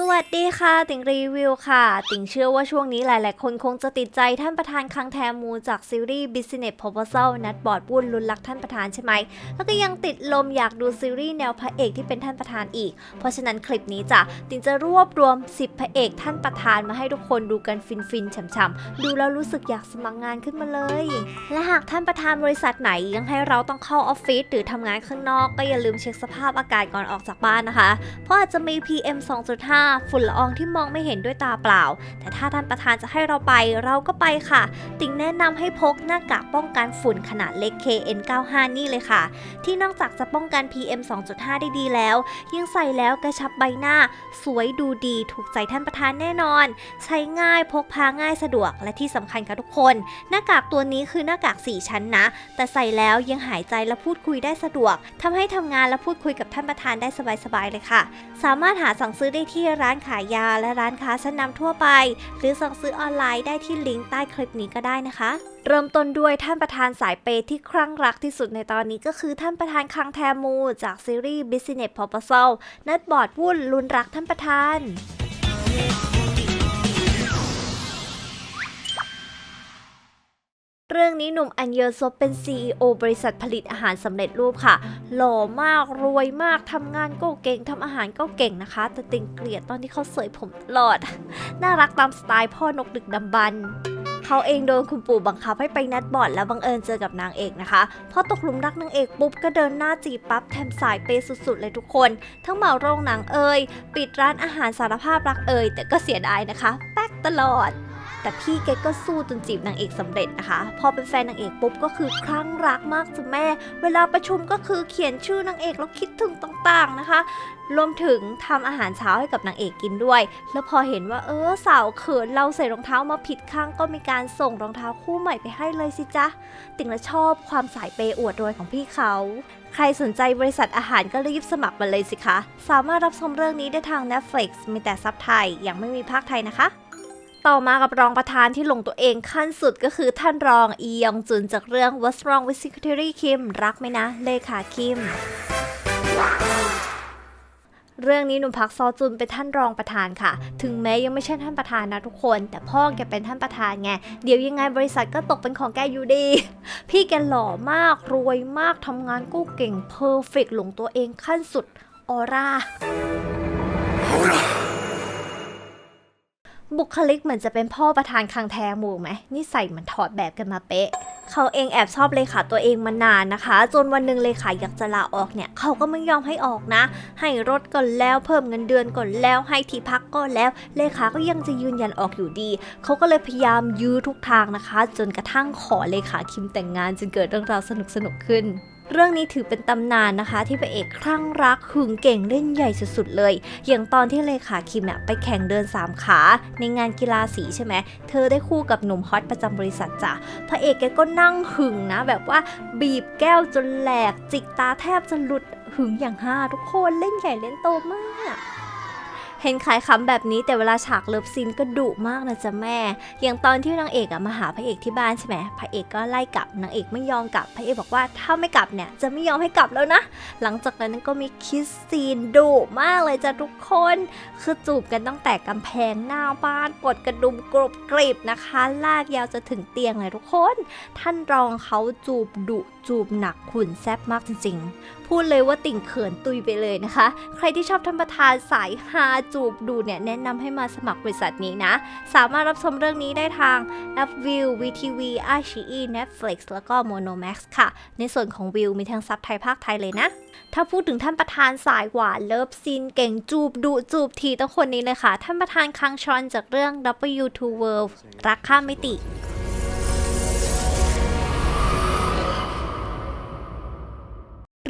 สวัสดีค่ะ ติงรีวิวค่ะ ติงเชื่อว่าช่วงนี้หลาย ๆ คนคงจะติดใจท่านประธานคังแทมูจากซีรีส์ Business Proposal นัดบอร์ดวุ่นลุนลักท่านประธานใช่ไหม แล้วก็ยังติดลมอยากดูซีรีส์แนวพระเอกที่เป็นท่านประธานอีก เพราะฉะนั้นคลิปนี้จ้ะติงจะรวบรวม 10 พระเอกท่านประธานมาให้ทุกคนดูกันฟิน ๆ ฉ่ำ ๆ ดูแล้วรู้สึกอยากสมัครงานขึ้นมาเลย และหากท่านประธานบริษัทไหนยังให้เราต้องเข้าออฟฟิศหรือทำงานข้างนอกก็อย่าลืมเช็คสภาพอากาศก่อนออกจากบ้านนะคะ เพราะอาจจะมี PM 2.5ฝุ่นละอองที่มองไม่เห็นด้วยตาเปล่า แต่ถ้าท่านประธานจะให้เราไปเราก็ไปค่ะ ติ่งแนะนำให้พกหน้ากากป้องกันฝุ่นขนาดเล็ก KN95 นี่เลยค่ะ ที่นอกจากจะป้องกัน PM 2.5 ได้ดีแล้ว ยังใส่แล้วกระชับใบหน้า สวยดูดีถูกใจท่านประธานแน่นอน ใช้ง่ายพกพาง่ายสะดวกและที่สำคัญค่ะทุกคน หน้ากากตัวนี้คือหน้ากาก 4 ชั้นนะ แต่ใส่แล้วยังหายใจและพูดคุยได้สะดวกทำให้ทำงานและพูดคุยกับท่านประธานได้สบายๆเลยค่ะ สามารถหาสั่งซื้อได้ที่ร้านขายยาและร้านค้าชั้นนำทั่วไป หรือสั่งซื้อออนไลน์ได้ที่ลิงก์ใต้คลิปนี้ก็ได้นะคะ เริ่มต้นด้วยท่านประธานสายเปย์ที่คลั่งรักที่สุดในตอนนี้ก็คือท่านประธานคังแทมู จากซีรีส์ Business Proposal นัดบอร์ดวุ่นลุนรักท่านประธาน เรื่องนี้หนุ่มอันเยอซบเป็น CEO บริษัทผลิตอาหารสำเร็จรูปค่ะ หล่อมากรวยมากทำงานก็เก่งทำอาหารก็เก่งนะคะ แต่ติงเกลียดตอนที่เขาเสยผมตลอด น่ารักตามสไตล์พ่อนกดึกดำบรรเขาเองโดนคุณปู่บังคับให้ไปนัดบอดแล้วบังเอิญเจอกับนางเอกนะคะ พอตกหลุมรักนางเอกปุ๊บก็เดินหน้าจีบปั๊บแถมสายเปย์สุดๆเลยทุกคน ทั้งเหมาโรงหนังเอ่ยปิดร้านอาหารสารภาพรักเอ่ยแต่ก็เสียดายนะคะ แป๊กตลอด แต่พี่แกก็สู้จนจีบนางเอกสำเร็จนะคะ พอเป็นแฟนนางเอกปุ๊บก็คือคลั่งรักมากจ้ะแม่ เวลาประชุมก็คือเขียนชื่อนางเอกแล้วคิดถึงต่างๆนะคะ รวมถึงทำอาหารเช้าให้กับนางเอกกินด้วย แล้วพอเห็นว่าเออสาวเขินเราใส่รองเท้ามาผิดข้างก็มีการส่งรองเท้าคู่ใหม่ไปให้เลยสิจ๊ะติ่งละชอบความสายเปย์อวดรวยของพี่เขาใครสนใจบริษัทอาหารก็รีบสมัครมาเลยสิคะ สามารถรับชมเรื่องนี้ได้ทาง Netflix มีแต่ซับไทย ยังไม่มีภาคไทยนะคะ ต่อมากับรองประธานที่ลงตัวเองขั้นสุดก็คือท่านรองอียองจุนจากเรื่อง What's Wrong with Secretary Kim รักไหมนะ เลขาคิม เรื่องนี้หนุ่มพักซอจุนเป็นท่านรองประธานค่ะ ถึงแม้ยังไม่ใช่ท่านประธานนะทุกคน แต่พ่อแกเป็นท่านประธานไง เดี๋ยวยังไงบริษัทก็ตกเป็นของแกอยู่ดี พี่แกหล่อมาก รวยมาก ทำงานกู้เก่งเพอร์เฟกหลงตัวเองขั้นสุดออร่า บุคลิกเหมือนจะเป็นพ่อประธานคังแทหมูไหมนิสัยเหมันถอดแบบกันมาเป๊ะ เขาเองแอบชอบเลขาตัวเองมานานนะคะ จนวันหนึ่งเลขาอยากจะลาออกเนี่ย เขาก็ไม่ยอมให้ออกนะ ให้รถก่อนแล้วเพิ่มเงินเดือนก่อนแล้วให้ที่พักก็แล้ว เลขาก็ยังจะยืนยันออกอยู่ดี เขาก็เลยพยายามยื้อทุกทางนะคะ จนกระทั่งขอเลขาคิมแต่งงานจนเกิดเรื่องราวสนุกๆขึ้น เรื่องนี้ถือเป็นตำนานนะคะ ที่พระเอกคลั่งรักหึงเก่งเล่นใหญ่สุดๆเลย อย่างตอนที่เลขาคิมเนี่ยไปแข่งเดินสามขาในงานกีฬาสีใช่ไหมเธอได้คู่กับหนุ่มฮอตประจำบริษัทจ้ะพระเอกแกก็นั่งหึงนะ แบบว่าบีบแก้วจนแหลกจิกตาแทบจะหลุดหึงอย่างห้าทุกคนเล่นใหญ่เล่นโตมาก เห็นขายคำแบบนี้แต่เวลาฉากเลิฟซีนก็ดุมากนะจ๊ะแม่ อย่างตอนที่นางเอกอะมาหาพระเอกที่บ้านใช่ไหมพระเอกก็ไล่กลับนางเอกไม่ยอมกลับพระเอกบอกว่าถ้าไม่กลับเนี่ยจะไม่ยอมให้กลับแล้วนะ หลังจากนั้นก็มีคิสซีนดุมากเลยจ้ะทุกคน คือจูบกันตั้งแต่กำแพงหน้าบ้านกดกระดุมกรบกรีบนะคะ ลากยาวจะถึงเตียงเลยทุกคน ท่านรองเขาจูบดุ จูบหนักขุนแซบมากจริงๆ พูดเลยว่าติ่งเขินตุยไปเลยนะคะ ใครที่ชอบท่านประธานสายฮาจูบดูเนี่ย แนะนำให้มาสมัครบริษัทนี้นะ สามารถรับชมเรื่องนี้ได้ทาง a p p v i e w VTV i q e Netflix แล้วก็ Monomax ค่ะ ในส่วนของวิวมีทั้งซับไทยภาคไทยเลยนะ ถ้าพูดถึงท่านประธานสายหวานเลิฟซีนเก่งจูบดุจูบทีต้องคนนี้เลยค่ะ ท่านประธานคังชอนจากเรื่อง W2 World รักข้ามมิติ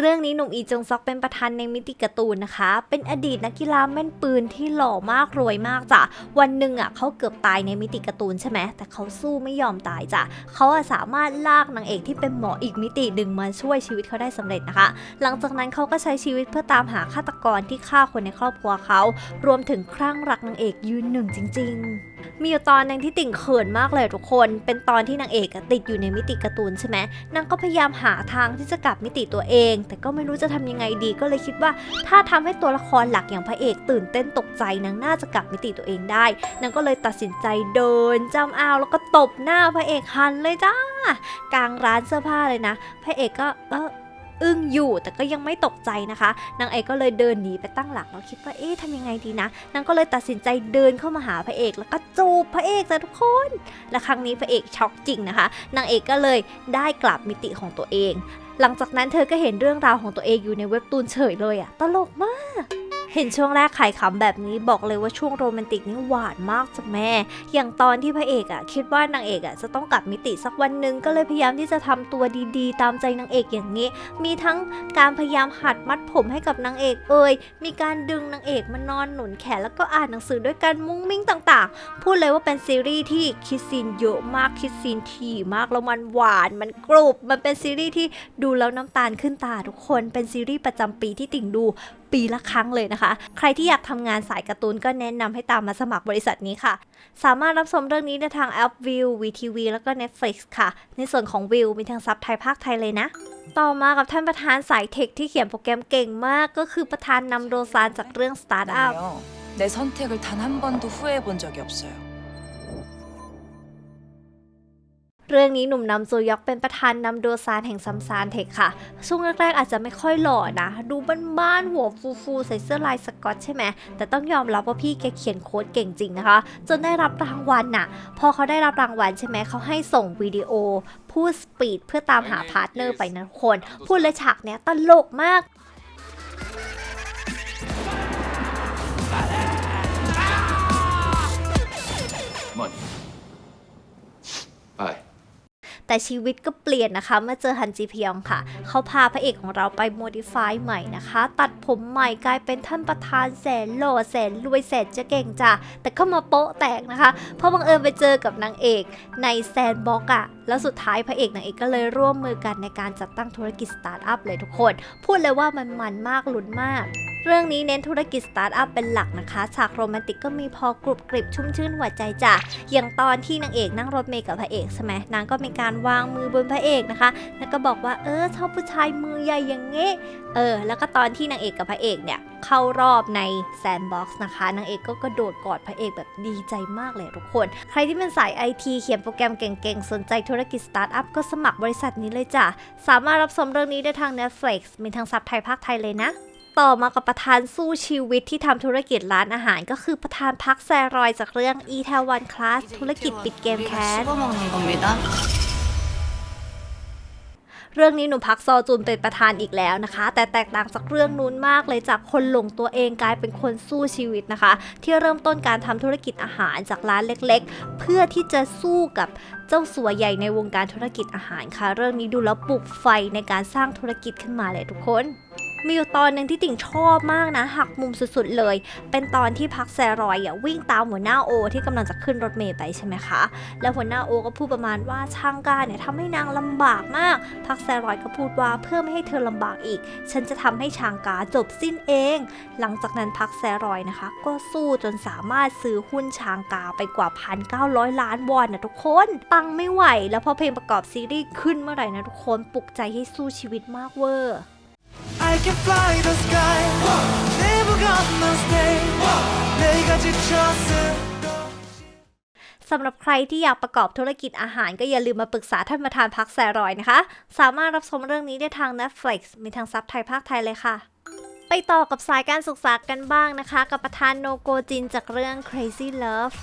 รื่องนี้หนุ่มอีจงซอกเป็นประธานในมิติการ์ตูนนะคะ เป็นอดีตนักกีฬาแม่นปืนที่หล่อมากรวยมากจ้ะ วันหนึ่งอะเขาเกือบตายในมิติการ์ตูนใช่ไหมแต่เขาสู้ไม่ยอมตายจ้ะเขาอะสามารถลากนางเอกที่เป็นหมออีกมิติหนึ่งมาช่วยชีวิตเขาได้สำเร็จนะคะ หลังจากนั้นเขาก็ใช้ชีวิตเพื่อตามหาฆาตกรที่ฆ่าคนในครอบครัวเขา รวมถึงคลั่งรักนางเอกยืนหนึ่งจริง ๆมีอยู่ตอนหนึงที่ติ่งเขินมากเลยทุกคน เป็นตอนที่นางเอกติดอยู่ในมิติการ์ตูนใช่ไหมนางก็พยายามหาทางที่จะกลับมิติตัวเอง แต่ก็ไม่รู้จะทำยังไงดี ก็เลยคิดว่า ถ้าทำให้ตัวละครหลักอย่างพระเอกตื่นเต้นตกใจนางน่าจะกลับมิติตัวเองได้ นางก็เลยตัดสินใจเดินจำเอาแล้วก็ตบหน้าพระเอกหันเลยจ้ากลางร้านเสื้อผ้าเลยนะ พระเอกก็เออ อึ้งอยู่ แต่ก็ยังไม่ตกใจนะคะ นางเอกก็เลยเดินหนีไปตั้งหลักแล้วคิดว่าเอ๊ะทำยังไงดีนะนางก็เลยตัดสินใจเดินเข้ามาหาพระเอก แล้วก็จูบพระเอกจ้ะทุกคน และครั้งนี้พระเอกช็อกจริงนะคะนางเอกก็เลยได้กลับมิติของตัวเอง หลังจากนั้นเธอก็เห็นเรื่องราวของตัวเองอยู่ในเว็บตูนเฉยเลยอะตลกมาก เห็นช่วงแรกขายขำแบบนี้บอกเลยว่าช่วงโรแมนติกนี่หวานมากจ้ะแม่ อย่างตอนที่พระเอกอะคิดว่านางเอกอะจะต้องกลับมิติสักวันหนึ่งก็เลยพยายามที่จะทำตัวดีๆ ตามใจนางเอกอย่างนี้ มีทั้งการพยายามหัดมัดผมให้กับนางเอกเอ่ยมีการดึงนางเอกมานอนหนุนแขนแล้วก็อ่านหนังสือด้วยกันมุ้งมิ้งต่างๆ พูดเลยว่าเป็นซีรีส์ที่คิดซีนเยอะมากคิดซีนถี่มากแล้วมันหวานมันกรุบมันเป็นซีรีส์ที่ดูแล้วน้ำตาลขึ้นตาทุกคนเป็นซีรีส์ประจำปีที่ติ่งดูปีละครั้งเลยนะคะ ใครที่อยากทำงานสายการ์ตูนก็แนะนำให้ตามมาสมัครบริษัทนี้ค่ะ สามารถรับชมเรื่องนี้ได้ทางแอปวิว VTV แล้วก็ Netflix ค่ะ ในส่วนของวิวมีทั้งซับไทยภาคไทยเลยนะ ต่อมากับท่านประธานสายเทคที่เขียนโปรแกรมเก่งมาก ก็คือประธานนำโดซานจากเรื่อง Startup 아요. 내 선택을 단 한 번도 후회해 본 적이 없어요. เรื่องนี้หนุ่มนำโซยอกเป็นประธานนำโดซานแห่งซัมซานเทคค่ะ ช่วงแรกๆอาจจะไม่ค่อยหล่อนะ ดูบ้านๆหัวฟูๆใส่เสื้อลายสกอตใช่ไหม แต่ต้องยอมรับว่าพี่แกเขียนโค้ดเก่งจริงนะคะ จนได้รับรางวัลน่ะ พอเขาได้รับรางวัลใช่ไหม เขาให้ส่งวิดีโอ พูดสปีดเพื่อตามหาพาร์ทเนอร์ไปนะทุกคน พูดเลยฉากเนี้ยตลกมาก แต่ชีวิตก็เปลี่ยนนะคะเมื่อเจอฮันจีพยองค่ะ เขาพาพระเอกของเราไปโมดิฟายใหม่นะคะ ตัดผมใหม่กลายเป็นท่านประธานแสนหล่อแสนรวยแสนจะเก่งจ้ะแต่ก็มาโป๊ะแตกนะคะ เพราะบังเอิญไปเจอกับนางเอกในแซนบ็อกอะแล้วสุดท้ายพระเอกนางเอกก็เลยร่วมมือกันในการจัดตั้งธุรกิจสตาร์ทอัพเลยทุกคน พูดเลยว่ามันมันมากลุ้นมาก เรื่องนี้เน้นธุรกิจสตาร์ทอัพเป็นหลักนะคะฉากโรแมนติกก็มีพอกรุบกริบชุ่มชื่นหัวใจจ้ะอย่างตอนที่นางเอกนั่งรถเมล์กับพระเอกใช่ไหมนางก็มีการวางมือบนพระเอกนะคะแล้วก็บอกว่าเออชอบผู้ชายมือใหญ่อย่างเงี้เออแล้วก็ตอนที่นางเอกกับพระเอกเนี่ยเข้ารอบในแซนด์บ็อกซ์นะคะนางเอกก็กระโดดกอดพระเอกแบบดีใจมากเลยทุกคน ใครที่เป็นสายไอทีเขียนโปรแกรมเก่งๆ สนใจธุรกิจสตาร์ทอัพก็สมัครบริษัทนี้เลยจ้ะ สามารถรับชมเรื่องนี้ได้ทาง Netflix มีทั้งซับไทยภาคไทยเลยนะ ต่อมากับประธานสู้ชีวิตที่ทำธุรกิจร้านอาหาร ก็คือประธานพักแซรอยจากเรื่องอีแทวันคลาสธุรกิจปิดเกมแคสเรื่องนี้หนุ่มพักซอจุนเป็นประธานอีกแล้วนะคะ แต่แตกต่างจากเรื่องนู้นมากเลยจากคนหลงตัวเองกลายเป็นคนสู้ชีวิตนะคะ ที่เริ่มต้นการทำธุรกิจอาหารจากร้านเล็กๆ เพื่อที่จะสู้กับเจ้าสัวใหญ่ในวงการธุรกิจอาหารค่ะ เรื่องนี้ดูแล้วปลุกไฟในการสร้างธุรกิจขึ้นมาเลยทุกคน มีอยู่ตอนหนึ่งที่ติ่งชอบมากนะ หักมุมสุดๆเลย เป็นตอนที่พักแซรอยอะวิ่งตามหัวหน้าโอ ที่กำลังจะขึ้นรถเมล์ไปใช่ไหมคะ แล้วหัวหน้าโอก็พูดประมาณว่าช่างการเนี่ยทำให้นางลำบากมาก พักแซรอยก็พูดว่าเพื่อไม่ให้เธอลำบากอีก ฉันจะทำให้ชางกาจบสิ้นเอง หลังจากนั้นพักแซรอยนะคะ ก็สู้จนสามารถซื้อหุ้นชางกาไปกว่า1,900ล้านวอนนะทุกคนปังไม่ไหว แล้วพอเพลงประกอบซีรีส์ขึ้นเมื่อไหร่นะทุกคนปลุกใจให้สู้ชีวิตมากเวอร์ I can fly the sky Never gonna stay สำหรับใครที่อยากประกอบธุรกิจอาหารก็อย่าลืมมาปรึกษาท่านประธานพักแซรอยนะคะ สามารถรับชมเรื่องนี้ได้ทาง Netflix มีทางซับไทยภาคไทยเลยค่ะ ไปต่อกับสายการศึกษากันบ้างนะคะ กับประธานโนโกจินจากเรื่อง Crazy Love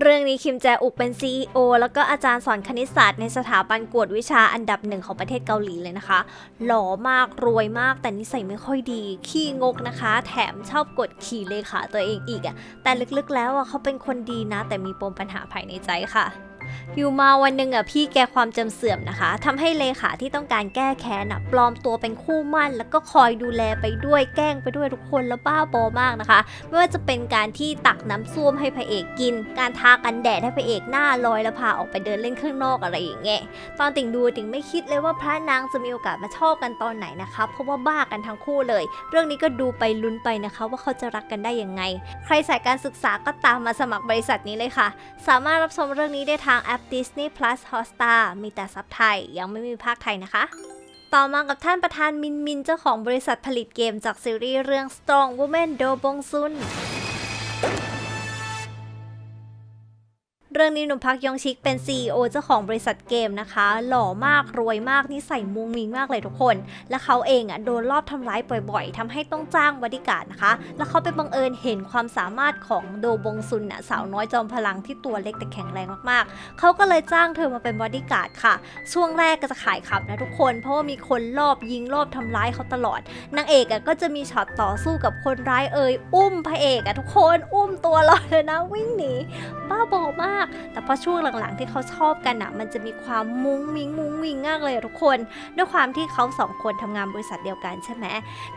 เรื่องนี้คิมแจอุกเป็น CEO แล้วก็อาจารย์สอนคณิตศาสตร์ในสถาบันกวดวิชาอันดับหนึ่งของประเทศเกาหลีเลยนะคะ หล่อมากรวยมากแต่นิสัยไม่ค่อยดี ขี้งกนะคะ แถมชอบกดขี่เลขาตัวเองอีกอะ่ะแต่ลึกๆแล้วอะเขาเป็นคนดีนะ แต่มีปมปัญหาภายในใจค่ะ อยู่มาวันหนึ่งอะพี่แกความจำเสื่อมนะคะทำให้เลขาที่ต้องการแก้แค้นอะปลอมตัวเป็นคู่มั่น แล้วก็คอยดูแลไปด้วยแกล้งไปด้วยทุกคนแล้วบ้าบอมากนะคะ ไม่ว่าจะเป็นการที่ตักน้ำส้วมให้พระเอกกิน การทากันแดดให้พระเอกหน้าลอยแล้วพาออกไปเดินเล่นข้างนอกอะไรอย่างเงี้ยตอนติ่งดูติ่งไม่คิดเลยว่าพระนางจะมีโอกาสมาชอบกันตอนไหนนะคะเพราะว่าบ้ากันทั้งคู่เลย เรื่องนี้ก็ดูไปลุ้นไปนะคะว่าเขาจะรักกันได้ยังไง ใครสายการศึกษาก็ตามมาสมัครบริษัทนี้เลยค่ะ สามารถรับชมเรื่องนี้ได้ทางางแอป Disney Plus Hotstar มีแต่ซับไทย ยังไม่มีภาคไทยนะคะ ต่อมากับท่านประธานมินมินเจ้าของบริษัทผลิตเกมจากซีรีส์เรื่อง Strong Woman Do Bong Sun เรื่องนี้หนุ่มพักยองชิกเป็น CEO เจ้าของบริษัทเกมนะคะ หล่อมากรวยมากนิสัยมุงมิงมากเลยทุกคน และเขาเองอะโดนลอบทำร้ายบ่อยๆทำให้ต้องจ้างบริการนะคะ แล้วเขาไปบังเอิญเห็นความสามารถของโดบงซุนน่ะสาวน้อยจอมพลังที่ตัวเล็กแต่แข็งแรงมากๆ เขาก็เลยจ้างเธอมาเป็นบริการดค่ะ ช่วงแรกก็จะขายขับนะทุกคน เพราะว่ามีคนลอบยิงลอบทำร้ายเขาตลอดนางเอกอะก็จะมีช็อตต่อสู้กับคนร้ายเอ่ยอุ้มพระเอกอะทุกคนอุ้มตัวลอยเลยนะวิ่งหนีบ้าบอมากแต่พอช่วงหลังๆที่เขาชอบกันอะมันจะมีความมุ้งมิงมุ้งมิงมากเลยทุกคน ด้วยความที่เขาสองคนทำงานบริษัทเดียวกันใช่ไหม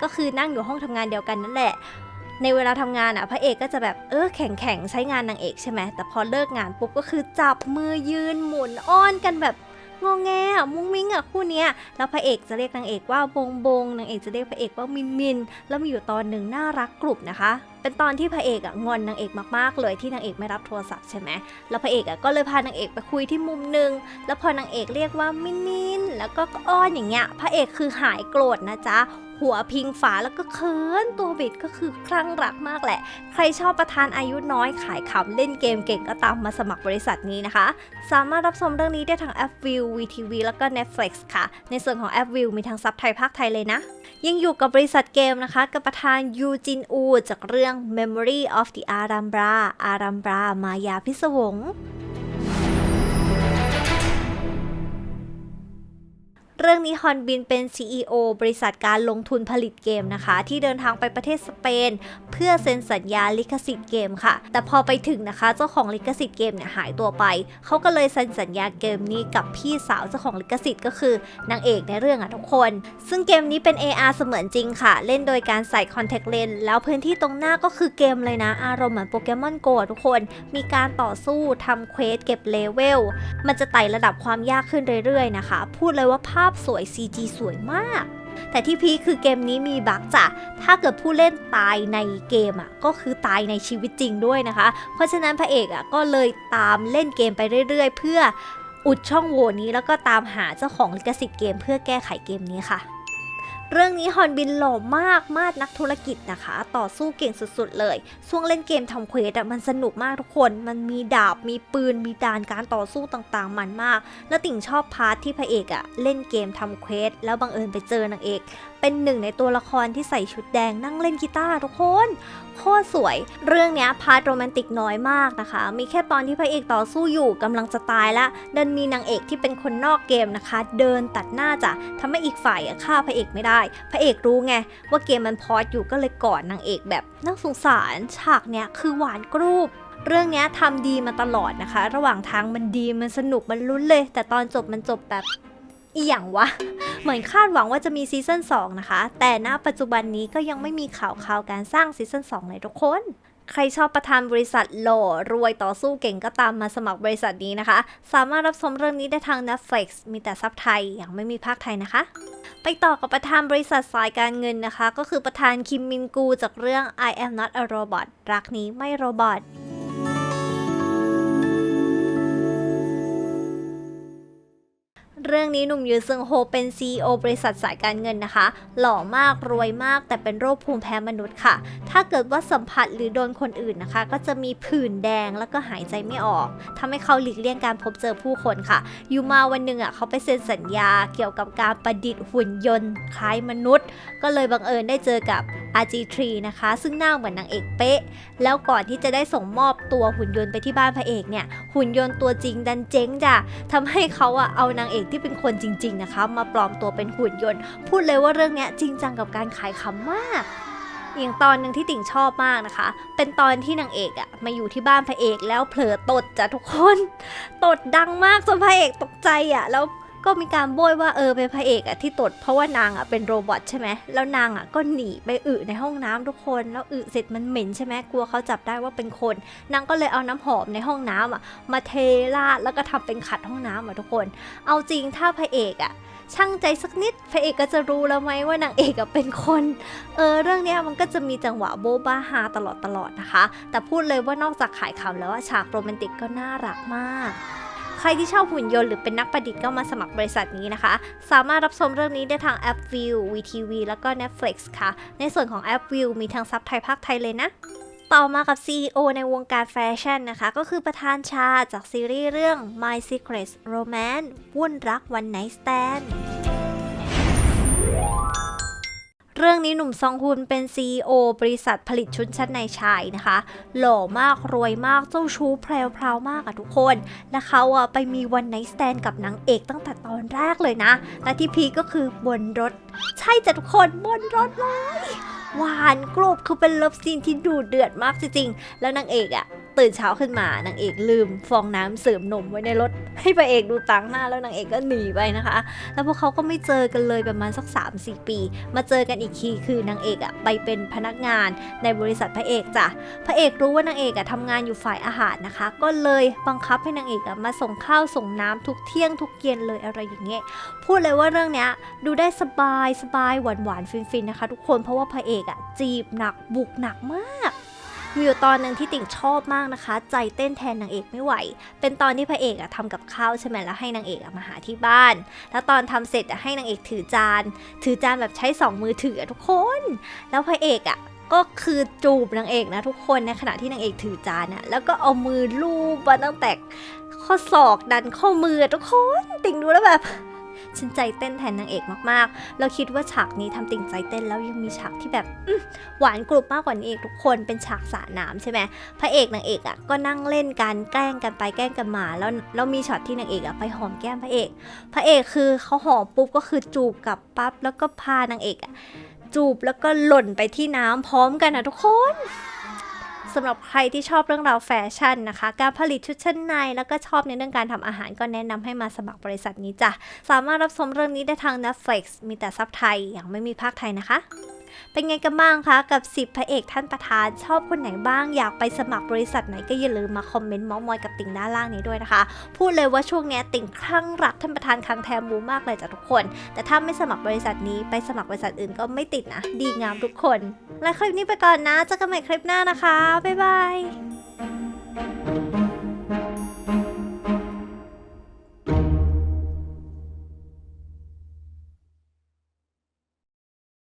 ก็คือนั่งอยู่ห้องทำงานเดียวกันนั่นแหละในเวลาทำงานอะพระเอกก็จะแบบเออแข่งแข่งใช้งานนางเอกใช่ไหมแต่พอเลิกงานปุ๊บก็คือจับมือยืนหมุนอ้อนกันแบบ งอแงอะมุ้งมิ้งอะคู่เนี้ยแล้วพระเอกจะเรียกนางเอกว่าบงบงนางเอกจะเรียกพระเอกว่ามินมิน แล้วมีอยู่ตอนหนึ่งน่ารักกลุ่มนะคะเป็นตอนที่พระเอกอะงอนนางเอกมากๆ เลยที่นางเอกไม่รับโทรศัพท์ใช่ไหมแล้วพระเอกอะก็เลยพานางเอกไปคุยที่มุมหนึ่งแล้วพอนางเอกเรียกว่ามินมินแล้วก็อ้อนอย่างเงี้ยพระเอกคือหายโกรธนะจ๊ะ หัวพิงฝาแล้วก็เขินตัวบิดก็คือคลั่งรักมากแหละ ใครชอบประธานอายุน้อยขายขำเล่นเกมเก่งก็ตามมาสมัครบริษัทนี้นะคะ สามารถรับชมเรื่องนี้ได้ทางแอปวิว VTV แล้วก็ Netflix ค่ะ ในส่วนของแอปวิวมีทั้งซับไทยภาคไทยเลยนะ ยังอยู่กับบริษัทเกมนะคะ กับประธานยูจินอู จากเรื่อง Memory of the Arambra Arambra มายาพิศวง เรื่องนี้ฮอนบินเป็น CEO บริษัทการลงทุนผลิตเกมนะคะ ที่เดินทางไปประเทศสเปน เพื่อเซ็นสัญญาลิขสิทธิ์เกมค่ะ แต่พอไปถึงนะคะ เจ้าของลิขสิทธิ์เกมเนี่ยหายตัวไป เขาก็เลยเซ็นสัญญาเกมนี้กับพี่สาวเจ้าของลิขสิทธิ์ก็คือนางเอกในเรื่องอะทุกคน ซึ่งเกมนี้เป็น AR เสมือนจริงค่ะ เล่นโดยการใส่คอนแทคเลนส์แล้วพื้นที่ตรงหน้าก็คือเกมเลยนะ อารมณ์เหมือนโปเกมอนโกทุกคน มีการต่อสู้ทำเควสเก็บเลเวล มันจะไต่ระดับความยากขึ้นเรื่อยๆนะคะ พูดเลยว่าภาพสวย CG สวยมาก แต่ที่พีคคือเกมนี้มีบั๊กจ้ะ ถ้าเกิดผู้เล่นตายในเกมอะก็คือตายในชีวิตจริงด้วยนะคะ เพราะฉะนั้นพระเอกอะก็เลยตามเล่นเกมไปเรื่อย ๆ เพื่ออุดช่องโหว่นี้แล้วก็ตามหาเจ้าของลิขสิทธิ์เกมเพื่อแก้ไขเกมนี้ค่ะ เรื่องนี้ฮอนบินหล่อมากมาดนักธุรกิจนะคะ ต่อสู้เก่งสุดๆเลย ช่วงเล่นเกมทำเควสอะมันสนุกมากทุกคน มันมีดาบมีปืนมีดานการต่อสู้ต่างๆ มันมาก แล้วติ่งชอบพาร์ทที่พระเอกอะเล่นเกมทำเควสแล้วบังเอิญไปเจอนางเอก เป็นหนึ่งในตัวละครที่ใส่ชุดแดงนั่งเล่นกีตาร์ทุกคนโคตรสวย เรื่องเนี้ยพาร์ทโรแมนติกน้อยมากนะคะ มีแค่ตอนที่พระเอกต่อสู้อยู่กำลังจะตายล้วดันมีนางเอกที่เป็นคนนอกเกมนะคะ เดินตัดหน้าจ้ะทำให้อีกฝ่ายฆ่าพระเอกไม่ได้ พระเอกรู้ไงว่าเกมมันพอดอยู่ก็เลยกอดนางเอกแบบน่าสงสารฉากเนี้ยคือหวานกรูบเรื่องเนี้ยทำดีมาตลอดนะคะ ระหว่างทางมันดีมันสนุกมันลุ้นเลย แต่ตอนจบมันจบแบบ อีหยังวะ เหมือนคาดหวังว่าจะมีซีซั่น2นะคะ แต่ณปัจจุบันนี้ก็ยังไม่มีข่าวข่าวการสร้างซีซั่น2เลยทุกคน ใครชอบประธานบริษัทหล่อรวยต่อสู้เก่งก็ตามมาสมัครบริษัทนี้นะคะ สามารถรับชมเรื่องนี้ได้ทาง Netflix มีแต่ซับไทยยังไม่มีภาคไทยนะคะ ไปต่อกับประธานบริษัทสายการเงินนะคะ ก็คือประธานคิมมินกูจากเรื่อง I am not a robot รักนี้ไม่โรบอท เรื่องนี้หนุ่มยูซึงโฮเป็น CEO บริษัทสายการเงินนะคะ หล่อมากรวยมาก แต่เป็นโรคภูมิแพ้มนุษย์ค่ะ ถ้าเกิดว่าสัมผัสหรือโดนคนอื่นนะคะ ก็จะมีผื่นแดงแล้วก็หายใจไม่ออกทำให้เขาหลีกเลี่ยงการพบเจอผู้คนค่ะ อยู่มาวันหนึ่งอะเขาไปเซ็นสัญญาเกี่ยวกับการประดิษฐ์หุ่นยนต์คล้ายมนุษย์ ก็เลยบังเอิญได้เจอกับ RG3 นะคะ ซึ่งหน้าเหมือนนางเอกเป๊ะ แล้วก่อนที่จะได้ส่งมอบตัวหุ่นยนต์ไปที่บ้านพระเอกเนี่ย หุ่นยนต์ตัวจริงดันเจ๊งจ้ะทำให้เขาอะเอานางเอกที่เป็นคนจริง ๆ นะคะ มาปลอมตัวเป็นหุ่นยนต์ พูดเลยว่าเรื่องเนี้ยจริงจังกับการขายขำมากอย่างตอนหนึ่งที่ติ่งชอบมากนะคะ เป็นตอนที่นางเอกอะมาอยู่ที่บ้านพระเอกแล้วเผลอตดจ้ะทุกคน ตดดังมากจนพระเอกตกใจอะแล้ว ก็มีการโบยว่าเออเป็นพระเอกอะที่ตดเพราะว่านางอะเป็นโรบอทใช่ไหมแล้วนางอะก็หนีไปอึในห้องน้ำทุกคน แล้วอึเสร็จมันเหม็นใช่ไหมกลัวเขาจับได้ว่าเป็นคน นางก็เลยเอาน้ำหอมในห้องน้ำอะมาเทราดแล้วก็ทำเป็นขัดห้องน้ำอะทุกคน เอาจริงถ้าพระเอกอะช่างใจสักนิดพระเอกก็จะรู้แล้วไหมว่านางเอกอะเป็นคน เออเรื่องนี้มันก็จะมีจังหวะโบ๊ะบ้าฮาตลอดตลอดนะคะ แต่พูดเลยว่านอกจากขายขำแล้วฉากโรแมนติกก็น่ารักมาก รที่ชอบหุ่นยนต์หรือเป็นนักประดิษฐ์ก็มาสมัครบริษัทนี้นะคะ สามารถรับชมเรื่องนี้ได้ทางแอป View VTV แล้วก็ Netflix ค่ะ ในส่วนของแอป View มีทางซับไทยภาคไทยเลยนะต่อมากับ CEO ในวงการแฟชั่นนะคะ ก็คือประธานชาจากซีรีส์เรื่อง My Secret Romance วุ่นรักวันไน t ์ Stand เรื่องนี้หนุ่มซองฮุนเป็น CEO บริษัทผลิตชุดชั้นในชายนะคะ หล่อมากรวยมากเจ้าชู้แพรวๆมากอะทุกคน และเขาอะไปมีวันไน t ์ Stand กับนางเอกตั้งแต่ตอนแรกเลยนะ และที่พีก็คือบนรถ ใช่จ้ะทุกคนบนรถเลยหวานกรุบคือเป็นเลิฟซีนที่ดูเดือดมากจริงๆ แล้วนางเอกอะ ตื่นเช้าขึ้นมานางเอกลืม ฟองน้ำเสริมนมไว้ในรถ ให้พระเอกดูตังหน้าแล้วนางเอกก็หนีไปนะคะ แล้วพวกเขาก็ไม่เจอกันเลยประมาณสัก 3-4 ปี มาเจอกันอีกทีคือนางเอกอะ่ะไปเป็นพนักงานในบริษัทพระเอกจ้ะพระเอกรู้ว่านางเอกอะ่ะทำงานอยู่ฝ่ายอาหารนะคะ ก็เลยบังคับให้นางเอกอะ่ะมาส่งข้าวส่งน้ำทุกเที่ยงทุกเย็นเลยอะไรอย่างเงี้ยพูดเลยว่าเรื่องเนี้ยดูได้สบายสบายหวานหวานฟินๆนะคะ ทุกคนเพราะว่าพระเอกอะจีบหนักบุกหนักมาก มีอยู่ตอนหนึ่งที่ติ่งชอบมากนะคะ ใจเต้นแทนนางเอกไม่ไหว เป็นตอนที่พระเอกอะทำกับข้าวใช่ไหมแล้วให้นางเอกอะมาหาที่บ้าน แล้วตอนทำเสร็จอะให้นางเอกถือจาน ถือจานแบบใช้สองมือถือทุกคน แล้วพระเอกอะก็คือจูบนางเอกนะทุกคนในขณะที่นางเอกถือจานอะแล้วก็เอามือลูบมาตั้งแต่ข้อศอกดันข้อมือทุกคน ติ่งดูแล้วแบบ ฉันใจเต้นแทนนางเอกมากๆ เราคิดว่าฉากนี้ทำติ่งใจเต้นแล้วยังมีฉากที่แบบหวานกรุบมากกว่านี้อีกทุกคนเป็นฉากสระน้ำใช่ไหมพระเอกนางเอกอะก็นั่งเล่นกันแกล้งกันไปแกล้งกันมาแล้วแล้วมีช็อตที่นางเอกอะไปหอมแก้มพระเอก พระเอกคือเขาหอมปุ๊บก็คือจูบกับปั๊บแล้วก็พานางเอกอะจูบแล้วก็หล่นไปที่น้ำพร้อมกันนะทุกคน สำหรับใครที่ชอบเรื่องราวแฟชั่นนะคะ การผลิตชุดชั้นใน แล้วก็ชอบในเรื่องการทำอาหารก็แนะนำให้มาสมัครบริษัทนี้จ้ะ สามารถรับชมเรื่องนี้ได้ทาง Netflix มีแต่ซับไทยอย่างไม่มีภาคไทยนะคะ เป็นไงกันบ้างคะกับ 10 พระเอกท่านประธาน ชอบคนไหนบ้างอยากไปสมัครบริษัทไหนก็อย่าลืมมาคอมเมนต์มอมอยกับติ่งด้านล่างนี้ด้วยนะคะ พูดเลยว่าช่วงนี้ติ่งคลั่งรักท่านประธานคังแทมูมากเลยจ้ะทุกคน แต่ถ้าไม่สมัครบริษัทนี้ไปสมัครบริษัทอื่นก็ไม่ติดนะ ดีงามทุกคน และคลิปนี้ไปก่อนนะเจอกันใหม่คลิปหน้านะคะบ๊ายบาย